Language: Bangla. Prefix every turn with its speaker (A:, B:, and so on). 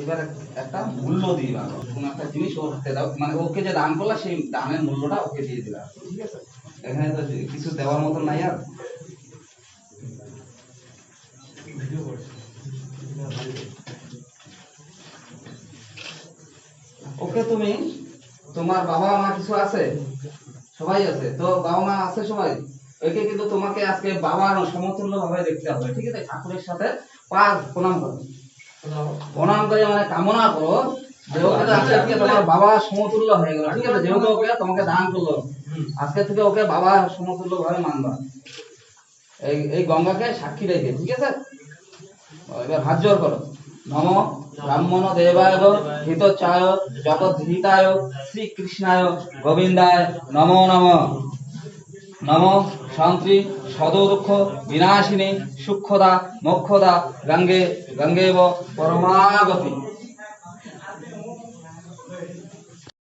A: এবার একটা মূল্য দিবা কোন একটা জিনিস ওর হাতে দাও মানে ওকে যে দান করলা সেই দানের মূল্যটা ওকে দিয়ে দিলা। ঠিক আছে? এখানে তো কিছু দেওয়ার মতন নাই আর। ওকে তুমি তোমার বাবা মা কিছু আছে? সবাই আছে? তো বাবা মা আছে সবাই? ওকে কিন্তু তোমাকে আজকে বাবার সমতুল্য ভাবে দেখতে হবে। ঠিক আছে? ঠাকুরের সাথে পা প্রণাম করো। প্রণাম করে মানে কামনা করো। আজকে তোমার বাবা সমতুল্য হয়ে গেল, ঠিক আছে? যেহেতু ওকে তোমাকে দান করল। আজকে থেকে ওকে বাবা সমতুল্য ভাবে মানবা। এই এই গঙ্গাকে সাক্ষী রেখে, ঠিক আছে? এবার হাত জোর করো। নম ব্রাহ্মণ দেবায় হিত চায় জগৎ হিতায় শ্রীকৃষ্ণায়, গোবিন্দায়, নমো, নম। নম শান্তি সদ দুঃখ বিনাশিনী সূক্ষদা মোক্ষদা গঙ্গে গঙ্গেব পরমাগতি।